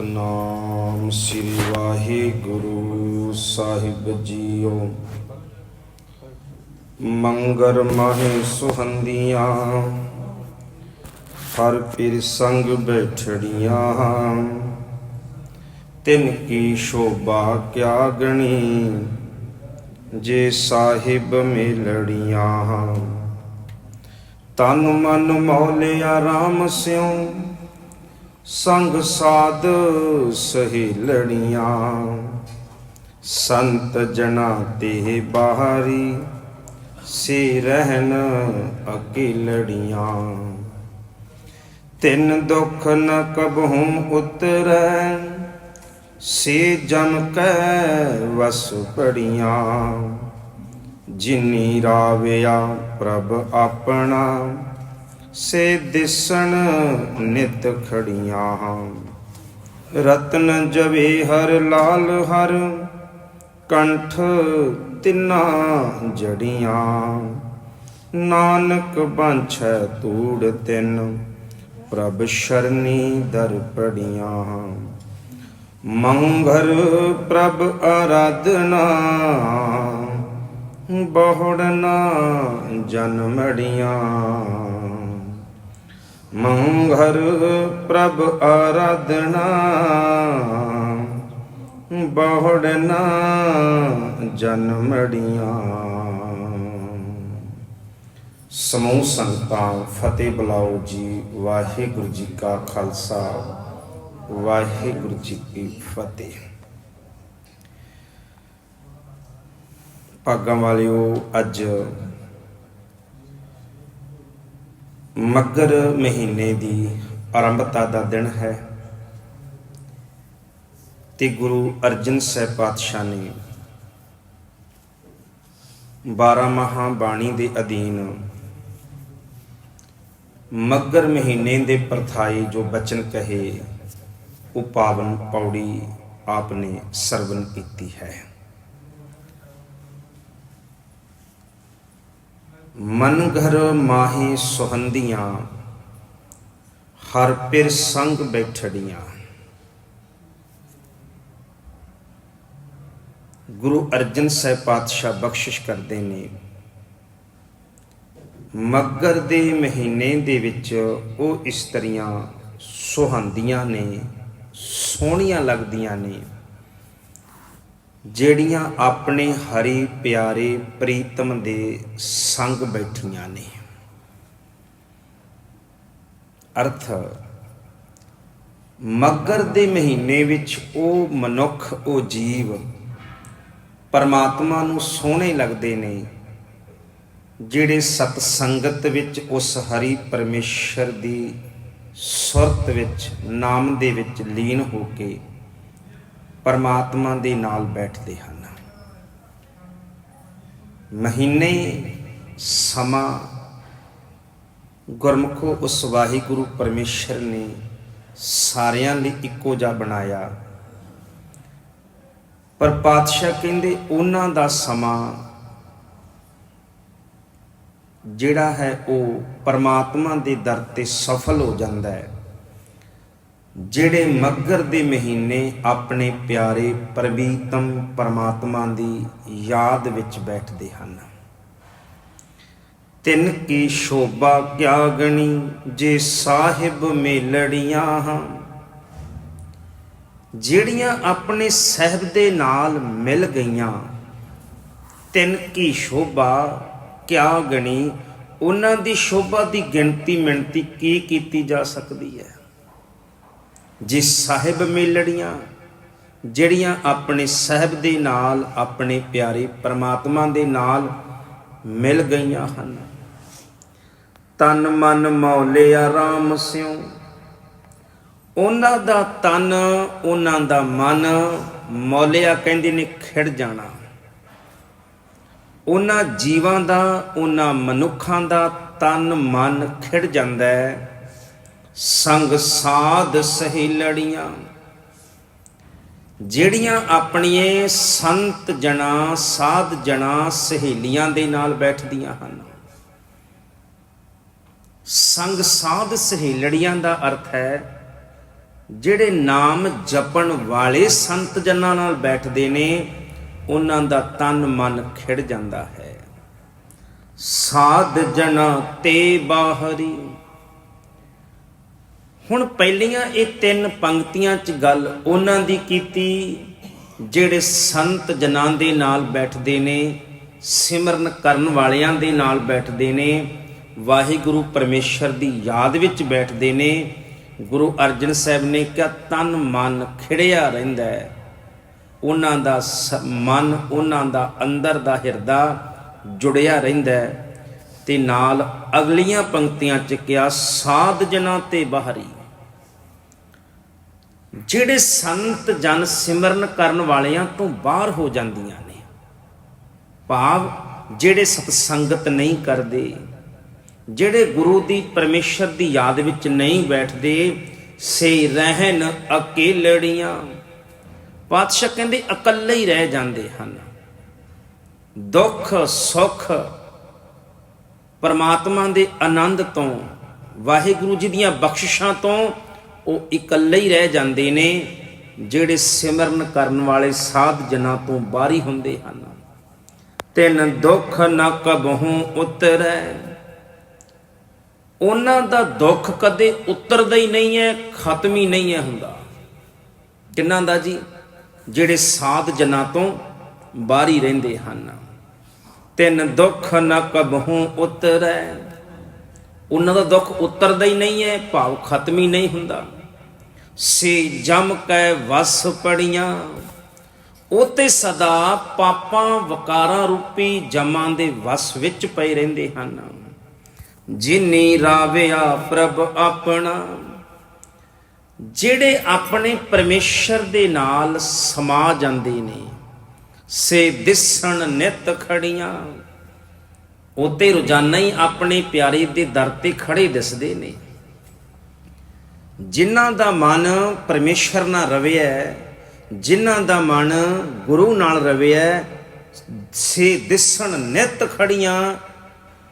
ਨਾਮ ਸ੍ਰੀ ਵਾਹਿਗੁਰੂ ਸਾਹਿਬ ਜੀਓ। ਮੰਗਰ ਮਾਹੇ ਸੁਹੰਦੀਆਂ, ਹਰ ਪੀਰ ਸੰਗ ਬੈਠੜੀਆਂ। ਤਿਨ ਕੀ ਸ਼ੋਭਾ ਕਿਆ ਗਣੀ, ਜੇ ਸਾਹਿਬ ਮੇਲੜੀਆਂ। ਤਨ ਮਨ ਮੌਲਿਆ ਰਾਮ ਸਿਉ ਸੰਗ ਸਾਧ ਸਹੇਲੜੀਆਂ ਸੰਤ ਜਨਾ ਤੇ ਬਾਹਰੀ ਸੇ ਰਹਿਣ ਅਕੇਲੜੀਆਂ। ਤਿੰਨ ਦੁੱਖ ਨ ਕਬਹੂ ਉਤਰੈ, ਸੇ ਜਨ ਕੈ ਵਸ ਪੜੀਆਂ। ਜਿਨੀ ਰਾਵਿਆ ਪ੍ਰਭ ਆਪਣਾ ਸੇ ਦਿਸਣ ਨਿਤ ਖੜੀਆਂ। ਰਤਨ ਜਵੇ ਹਰ ਲਾਲ ਹਰ, ਕੰਠ ਤਿਨਾ ਜੜੀਆਂ। ਨਾਨਕ ਬਾਂਛੈ ਤੂੜ ਤਿੰਨ, ਪ੍ਰਭ ਸ਼ਰਨੀ ਦਰ ਪੜੀਆਂ। ਮੰਗਰ ਪ੍ਰਭ ਆਰਾਧਨਾ, ਬਹੁੜਨਾ ਜਨਮੜੀਆਂ ਮੰਗਰ ਪ੍ਰਭ ਆਰਾਧਨਾ ਬਹੁੜਨਾ ਜਨਮੜੀਆਂ ਸਮੂਹ ਸੰਤਾਂ ਫਤਿਹ ਬੁਲਾਓ ਜੀ, ਵਾਹਿਗੁਰੂ ਜੀ ਕਾ ਖਾਲਸਾ, ਵਾਹਿਗੁਰੂ ਜੀ ਕੀ ਫਤਿਹ। ਭਾਗਾਂ ਵਾਲਿਓ, ਅੱਜ ਮੱਗਰ ਮਹੀਨੇ ਦੀ ਆਰੰਭਤਾ ਦਾ ਦਿਨ ਹੈ। ਤੇ ਗੁਰੂ ਅਰਜਨ ਸਾਹਿਬ ਪਾਤਸ਼ਾਹ ਨੇ 12 ਮਹਾ ਬਾਣੀ ਦੇ ਅਧੀਨ ਮੱਗਰ ਮਹੀਨੇ ਦੇ ਪ੍ਰਥਾਈ ਜੋ ਬਚਨ ਕਹੇ, ਉਹ ਪਾਵਨ ਪੌੜੀ ਆਪਨੇ ਸਰਵਨ ਕੀਤੀ ਹੈ। ਮਨ ਘਰ ਮਾਹੀ ਸੁਹੰਦੀਆਂ, ਹਰ ਪਿਰ ਸੰਗ ਬੈਠੜੀਆਂ। ਗੁਰੂ ਅਰਜਨ ਸਾਹਿਬ ਪਾਤਸ਼ਾਹ ਬਖਸ਼ਿਸ਼ ਕਰਦੇ ਨੇ ਮੱਗਰ ਦੇ ਮਹੀਨੇ ਦੇ ਵਿੱਚ ਉਹ ਇਸਤਰੀਆਂ ਸੁਹਾਂਦੀਆਂ ਨੇ, ਸੋਹਣੀਆਂ ਲੱਗਦੀਆਂ ਨੇ। ਜਿਹੜੀਆਂ ਆਪਣੇ ਹਰੀ ਪਿਆਰੇ ਪ੍ਰੀਤਮ ਦੇ ਸੰਗ ਬੈਠੀਆਂ ਨੇ। ਅਰਥ, ਮੱਗਰ ਦੇ ਮਹੀਨੇ ਵਿੱਚ ਉਹ ਮਨੁੱਖ, ਉਹ ਜੀਵ ਪਰਮਾਤਮਾ ਨੂੰ ਸੋਹਣੇ ਲੱਗਦੇ ਨੇ, ਜਿਹੜੇ ਸਤ ਸੰਗਤ ਵਿੱਚ ਉਸ ਹਰੀ ਪਰਮੇਸ਼ਰ ਦੀ ਸੁਰਤ ਵਿੱਚ, ਨਾਮ ਦੇ ਵਿੱਚ ਲੀਨ ਹੋ ਕੇ ਪਰਮਾਤਮਾ ਦੇ ਨਾਲ ਬੈਠਦੇ ਹਨ। ਮਹੀਨੇ, ਸਮਾਂ, ਗੁਰਮੁਖੋ, ਉਸ ਵਾਹਿਗੁਰੂ ਪਰਮੇਸ਼ਰ ਨੇ ਸਾਰਿਆਂ ਲਈ ਇੱਕੋ ਜਿਹਾ ਬਣਾਇਆ। ਪਰ ਪਾਤਸ਼ਾਹ ਕਹਿੰਦੇ, ਉਹਨਾਂ ਦਾ ਸਮਾਂ ਜਿਹੜਾ ਹੈ, ਉਹ ਪਰਮਾਤਮਾ ਦੇ ਦਰ ਤੇ ਸਫਲ ਹੋ ਜਾਂਦਾ ਹੈ। ਜਿਹੜੇ ਮੱਗਰ ਦੇ ਮਹੀਨੇ ਆਪਣੇ ਪਿਆਰੇ ਪ੍ਰਵੀਤਮ ਪਰਮਾਤਮਾ ਦੀ ਯਾਦ ਵਿੱਚ ਬੈਠਦੇ ਹਨ। ਤਿੰਨ ਕੀ ਸ਼ੋਭਾ ਕਿਆ ਗਣੀ ਜੇ ਸਾਹਿਬ ਮੇਲੜੀਆਂ ਹਾਂ। ਜਿਹੜੀਆਂ ਆਪਣੇ ਸਹਿਬ ਦੇ ਨਾਲ ਮਿਲ ਗਈਆਂ, ਤਿੰਨ ਕੀ ਸ਼ੋਭਾ ਕਿਆ ਗਣੀ ਉਹਨਾਂ ਦੀ ਸ਼ੋਭਾ ਦੀ ਗਿਣਤੀ ਮਿਣਤੀ ਕੀ ਕੀਤੀ ਜਾ ਸਕਦੀ ਹੈ? ਜੇ ਸਾਹਿਬ ਮੇਲੜੀਆਂ, ਜਿਹੜੀਆਂ ਆਪਣੇ ਸਹਿਬ ਦੇ ਨਾਲ, ਆਪਣੇ ਪਿਆਰੇ ਪਰਮਾਤਮਾ ਦੇ ਨਾਲ ਮਿਲ ਗਈਆਂ ਹਨ। ਤਨ ਮਨ ਮੌਲਿਆ ਰਾਮ ਸਿਉ। ਉਹਨਾਂ ਦਾ ਤਨ, ਉਹਨਾਂ ਦਾ ਮਨ ਮੌਲਿਆ ਕਹਿੰਦੇ ਨੇ ਖਿੜ ਜਾਣਾ। ਉਹਨਾਂ ਜੀਵਾਂ ਦਾ, ਉਹਨਾਂ ਮਨੁੱਖਾਂ ਦਾ ਤਨ ਮਨ ਖਿੜ ਜਾਂਦਾ ਹੈ। ਸੰਗ ਸਾਧ ਸਹੇਲੜੀਆਂ ਜਿਹੜੀਆਂ ਆਪਣੀਆਂ ਸੰਤ ਜਣਾ, ਸਾਧ ਜਣਾ ਸਹੇਲੀਆਂ ਦੇ ਨਾਲ ਬੈਠਦੀਆਂ ਹਨ। ਸੰਗ ਸਾਧ ਸਹੇਲੜੀਆਂ ਦਾ ਅਰਥ ਹੈ, ਜਿਹੜੇ ਨਾਮ ਜਪਣ ਵਾਲੇ ਸੰਤ ਜਨਾਂ ਨਾਲ ਬੈਠਦੇ ਨੇ, ਉਹਨਾਂ ਦਾ ਤਨ ਮਨ ਖਿੜ ਜਾਂਦਾ ਹੈ। ਸਾਧ ਜਨਾ ਤੇ ਬਾਹਰੀ ਹੁਣ ਪਹਿਲੀਆਂ ਇਹ ਤਿੰਨ ਪੰਕਤੀਆਂ 'ਚ ਗੱਲ ਉਹਨਾਂ ਦੀ ਕੀਤੀ, ਜਿਹੜੇ ਸੰਤ ਜਨਾਂ ਦੇ ਨਾਲ ਬੈਠਦੇ ਨੇ, ਸਿਮਰਨ ਕਰਨ ਵਾਲਿਆਂ ਦੇ ਨਾਲ ਬੈਠਦੇ ਨੇ, ਵਾਹਿਗੁਰੂ ਪਰਮੇਸ਼ਰ ਦੀ ਯਾਦ ਵਿੱਚ ਬੈਠਦੇ ਨੇ, ਗੁਰੂ ਅਰਜਨ ਸਾਹਿਬ ਨੇ ਕਿਹਾ, ਤਨ ਮਨ ਖਿੜਿਆ ਰਹਿੰਦਾ ਹੈ। ਉਹਨਾਂ ਦਾ ਸ- ਮਨ ਉਹਨਾਂ ਦਾ ਅੰਦਰ ਦਾ ਹਿਰਦਾ ਜੁੜਿਆ ਰਹਿੰਦਾ ਹੈ ਤੇ ਨਾਲ ਅਗਲੀਆਂ ਪੰਕਤੀਆਂ 'ਚ ਕਿਹਾ, ਸਾਧ ਜਨਾਂ ਤੇ ਬਾਹਰੀ। ਜਿਹੜੇ ਸੰਤ ਜਨ ਸਿਮਰਨ ਕਰਨ ਵਾਲਿਆਂ ਤੋਂ ਬਾਹਰ ਹੋ ਜਾਂਦੀਆਂ ਨੇ। ਭਾਵ ਜਿਹੜੇ ਸਤਸੰਗਤ ਨਹੀਂ ਕਰਦੇ, ਜਿਹੜੇ ਗੁਰੂ ਦੀ ਪਰਮੇਸ਼ਰ ਦੀ ਯਾਦ ਵਿੱਚ ਨਹੀਂ ਬੈਠਦੇ, ਸੇ ਰਹਿਣ ਅਕੇਲੜੀਆਂ। ਪਾਤਸ਼ਾਹ ਕਹਿੰਦੇ ਇਕੱਲੇ ਹੀ ਰਹਿ ਜਾਂਦੇ ਹਨ। ਦੁੱਖ, ਸੁੱਖ ਪਰਮਾਤਮਾ ਦੇ ਆਨੰਦ ਤੋਂ, ਵਾਹਿਗੁਰੂ ਜੀ ਦੀਆਂ ਬਖਸ਼ਿਸ਼ਾਂ ਤੋਂ ਉਹ ਇਕੱਲੇ ਹੀ ਰਹਿ ਜਾਂਦੇ ਨੇ, ਜਿਹੜੇ ਸਿਮਰਨ ਕਰਨ ਵਾਲੇ ਸਾਧ ਜਨਾਂ ਤੋਂ ਬਾਹਰੀ ਹੁੰਦੇ ਹਨ। ਤਿੰਨ ਦੁੱਖ ਨ ਕਬਹੂ ਉਤਰੈ। ਉਹਨਾਂ ਦਾ ਦੁੱਖ ਕਦੇ ਉਤਰਦਾ ਹੀ ਨਹੀਂ ਹੈ, ਖਤਮ ਹੀ ਨਹੀਂ ਹੈ ਹੁੰਦਾ। ਕਿੰਨਾਂ ਦਾ ਜੀ? ਜਿਹੜੇ ਸਾਧ ਜਨਾਂ ਤੋਂ ਬਾਹਰੀ ਰਹਿੰਦੇ ਹਨ। ਤਿੰਨ ਦੁੱਖ ਨ ਕਬਹੂ ਉਤਰੈ। ਉਹਨਾਂ ਦਾ ਦੁੱਖ ਉਤਰਦਾ ਹੀ ਨਹੀਂ ਹੈ, ਭਾਵ ਖਤਮ ਹੀ ਨਹੀਂ ਹੁੰਦਾ। ਸੇ ਜਮ ਕੈ ਵਸ ਪੜੀਆਂ। ਉਹ ਤੇ ਸਦਾ ਪਾਪਾਂ ਵਕਾਰਾਂ ਰੂਪੀ ਜਮਾਂ ਦੇ ਵਸ ਵਿੱਚ ਪਏ ਰਹਿੰਦੇ ਹਨ। ਜਿਨੀ ਰਾਵਿਆ ਪ੍ਰਭ ਆਪਣਾ। ਜਿਹੜੇ ਆਪਣੇ ਪਰਮੇਸ਼ਰ ਦੇ ਨਾਲ ਸਮਾ ਜਾਂਦੇ ਨੇ, ਸੇ ਦਿਸਣ ਨਿਤ ਖੜੀਆਂ। ਉਹ ਤੇ ਰੋਜ਼ਾਨਾ ਹੀ ਆਪਣੇ ਪਿਆਰੇ ਦੇ ਦਰ ਤੇ ਖੜੇ ਦਿਸਦੇ ਨੇ। ਜਿਨ੍ਹਾਂ ਦਾ ਮਨ ਪਰਮੇਸ਼ਰ ਨਾਲ ਰਵਿਆ ਜਿਨ੍ਹਾਂ ਦਾ ਮਨ ਗੁਰੂ ਨਾਲ ਰਵਿਆ ਸੇ ਦਿਸਣ ਨਿਤ ਖੜੀਆਂ,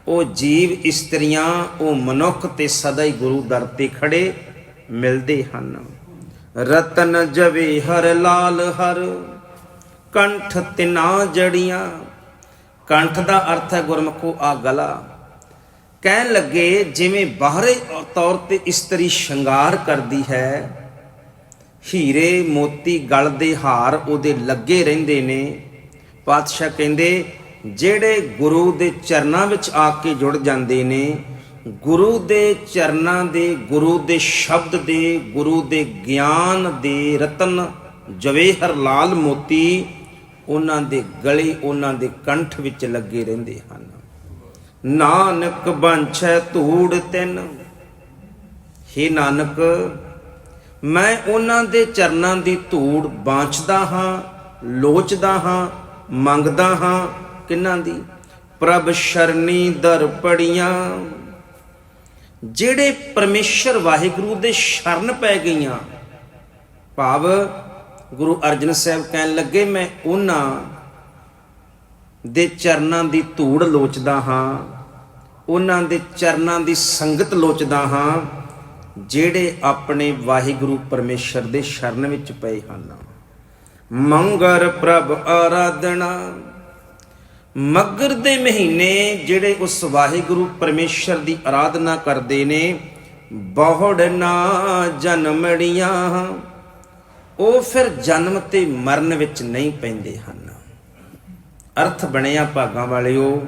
ਉਹ ਜੀਵ ਇਸਤਰੀਆਂ, ਉਹ ਮਨੁੱਖ ਤੇ ਸਦਾ ਹੀ ਗੁਰੂ ਦਰ ਤੇ ਖੜੇ ਮਿਲਦੇ ਹਨ। ਰਤਨ ਜਵੇ ਹਰ ਲਾਲ ਹਰ, ਕੰਠ ਤਿਨਾ ਜੜੀਆਂ। ਕੰਠ ਦਾ ਅਰਥ ਹੈ ਗੁਰਮਖੋ ਆ ਗਲਾ। ਕਹਿਣ ਲੱਗੇ, ਜਿਵੇਂ ਬਾਹਰੇ ਤੌਰ ਤੇ ਇਸਤਰੀ ਸ਼ਿੰਗਾਰ ਕਰਦੀ ਹੈ, ਹੀਰੇ ਮੋਤੀ ਗਲ ਦੇ ਹਾਰ ਉਹਦੇ ਲੱਗੇ ਰਹਿੰਦੇ ਨੇ। ਪਾਤਸ਼ਾਹ ਕਹਿੰਦੇ, ਜਿਹੜੇ ਗੁਰੂ ਦੇ ਚਰਨਾਂ ਵਿੱਚ ਆ ਕੇ ਜੁੜ ਜਾਂਦੇ ਨੇ, ਗੁਰੂ ਦੇ ਚਰਨਾਂ ਦੇ, ਗੁਰੂ ਦੇ ਸ਼ਬਦ ਦੇ, ਗੁਰੂ ਦੇ ਗਿਆਨ ਦੇ ਰਤਨ, ਜਵੇਹਰ ਲਾਲ ਮੋਤੀ, ਉਹਨਾਂ ਦੇ ਗਲੇ, ਉਹਨਾਂ ਦੇ ਕੰਠ ਵਿੱਚ ਲੱਗੇ ਰਹਿੰਦੇ ਹਨ। ਨਾਨਕ ਬੰਛੈ ਧੂੜ ਤਿੰਨ। ਹੇ ਨਾਨਕ, ਮੈਂ ਉਹਨਾਂ ਦੇ ਚਰਨਾਂ ਦੀ ਧੂੜ ਬਾਂਚਦਾ ਹਾਂ, ਲੋਚਦਾ ਹਾਂ, ਮੰਗਦਾ ਹਾਂ। ਕਿੰਨਾਂ ਦੀ? ਪ੍ਰਭ ਸ਼ਰਨੀ ਦਰ ਪੜੀਆਂ। ਜਿਹੜੇ ਪਰਮੇਸ਼ਰ ਵਾਹਿਗੁਰੂ ਦੇ ਸ਼ਰਨ ਪੈ ਗਈਆਂ, ਭਾਵ ਗੁਰੂ ਅਰਜਨ ਸਾਹਿਬ ਕਹਿਣ ਲੱਗੇ, ਮੈਂ ਉਹਨਾਂ ਦੇ ਚਰਨਾਂ ਦੀ ਧੂੜ ਲੋਚਦਾ ਹਾਂ। ਉਹਨਾਂ ਦੇ ਚਰਨਾਂ ਦੀ ਸੰਗਤ ਲੋਚਦਾ ਹਾਂ, ਜਿਹੜੇ ਆਪਣੇ ਵਾਹਿਗੁਰੂ ਪਰਮੇਸ਼ਰ ਦੇ ਸ਼ਰਨ ਵਿੱਚ ਪਏ ਹਨ। ਮੰਗਰ ਪ੍ਰਭ ਆਰਾਧਨਾ, ਮਗਰ ਦੇ ਮਹੀਨੇ ਜਿਹੜੇ ਉਸ ਵਾਹਿਗੁਰੂ ਪਰਮੇਸ਼ਰ ਦੀ ਆਰਾਧਨਾ ਕਰਦੇ ਨੇ, ਬਹੁੜ ਨਾ ਜਨਮੜੀਆਂ ਉਹ ਫਿਰ ਜਨਮ ਤੇ ਮਰਨ ਵਿੱਚ ਨਹੀਂ ਪੈਂਦੇ ਹਨ। ਅਰਥ ਬਣਿਆ ਭਾਗਾਂ ਵਾਲਿਓ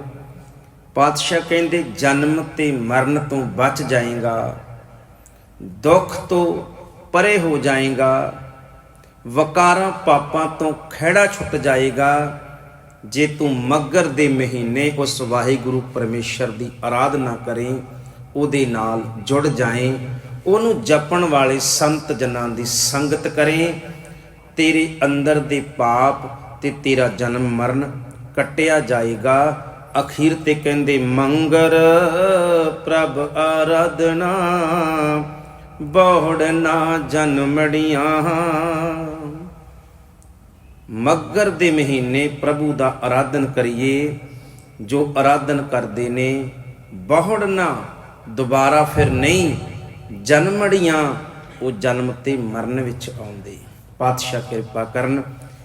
ਪਾਤਸ਼ਾਹ ਕਹਿੰਦੇ, ਜਨਮ ਤੇ ਮਰਨ ਤੋਂ ਬਚ ਜਾਏਗਾ, ਦੁੱਖ ਤੋਂ ਪਰੇ ਹੋ ਜਾਏਗਾ, ਵਕਾਰਾਂ ਪਾਪਾਂ ਤੋਂ ਖਿਹੜਾ ਛੁੱਟ ਜਾਏਗਾ, ਜੇ ਤੂੰ ਮੱਗਰ ਦੇ ਮਹੀਨੇ ਉਸ ਵਾਹਿਗੁਰੂ ਪਰਮੇਸ਼ਰ ਦੀ ਆਰਾਧਨਾ ਕਰੇ, ਉਹਦੇ ਨਾਲ ਜੁੜ ਜਾਏ, ਉਹਨੂੰ ਜਪਣ ਵਾਲੇ ਸੰਤ ਜਨਾਂ ਦੀ ਸੰਗਤ ਕਰੇ, ਤੇਰੇ ਅੰਦਰ ਦੇ ਪਾਪ ਤੇ ਤੇਰਾ ਜਨਮ ਮਰਨ ਕੱਟਿਆ ਜਾਏਗਾ ਅਖੀਰ ਤੇ ਕਹਿੰਦੇ, ਮੰਗਰ ਪ੍ਰਭ ਆਰਾਧਨਾ, ਬਹੁੜ ਨਾ ਜਨਮੜੀਆਂ ਮੱਗਰ ਦੇ ਮਹੀਨੇ ਪ੍ਰਭੂ ਦਾ ਆਰਾਧਨ ਕਰੀਏ, ਜੋ ਆਰਾਧਨ ਕਰਦੇ ਨੇ, ਬਹੁੜ ਨਾ, ਦੁਬਾਰਾ ਫਿਰ ਨਹੀਂ ਜਨਮੜੀਆਂ ਉਹ ਜਨਮ ਤੇ ਮਰਨ ਵਿੱਚ ਆਉਂਦੇ। ਪਾਤਸ਼ਾਹ ਕਿਰਪਾ ਕਰਨ,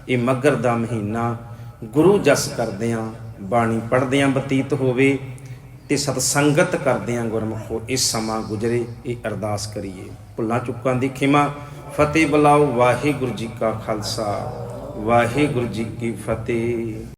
ਇਹ ਮੱਘਰ ਦਾ ਮਹੀਨਾ ਗੁਰੂ ਜਸ ਕਰਦਿਆਂ, ਬਾਣੀ ਪੜ੍ਹਦਿਆਂ ਬਤੀਤ ਹੋਵੇ ਤੇ ਸਤ ਸੰਗਤ ਕਰਦਿਆਂ ਗੁਰਮੁਖੋ ਇਹ ਸਮਾਂ ਗੁਜਰੇ, ਇਹ ਅਰਦਾਸ ਕਰੀਏ। ਭੁੱਲਾਂ ਚੁੱਕਾਂ ਦੀ ਖਿਮਾ, ਫਤਿਹ ਬੁਲਾਓ, ਵਾਹਿਗੁਰੂ ਜੀ ਕਾ ਖਾਲਸਾ, ਵਾਹਿਗੁਰੂ ਜੀ ਕੀ ਫਤਿਹ।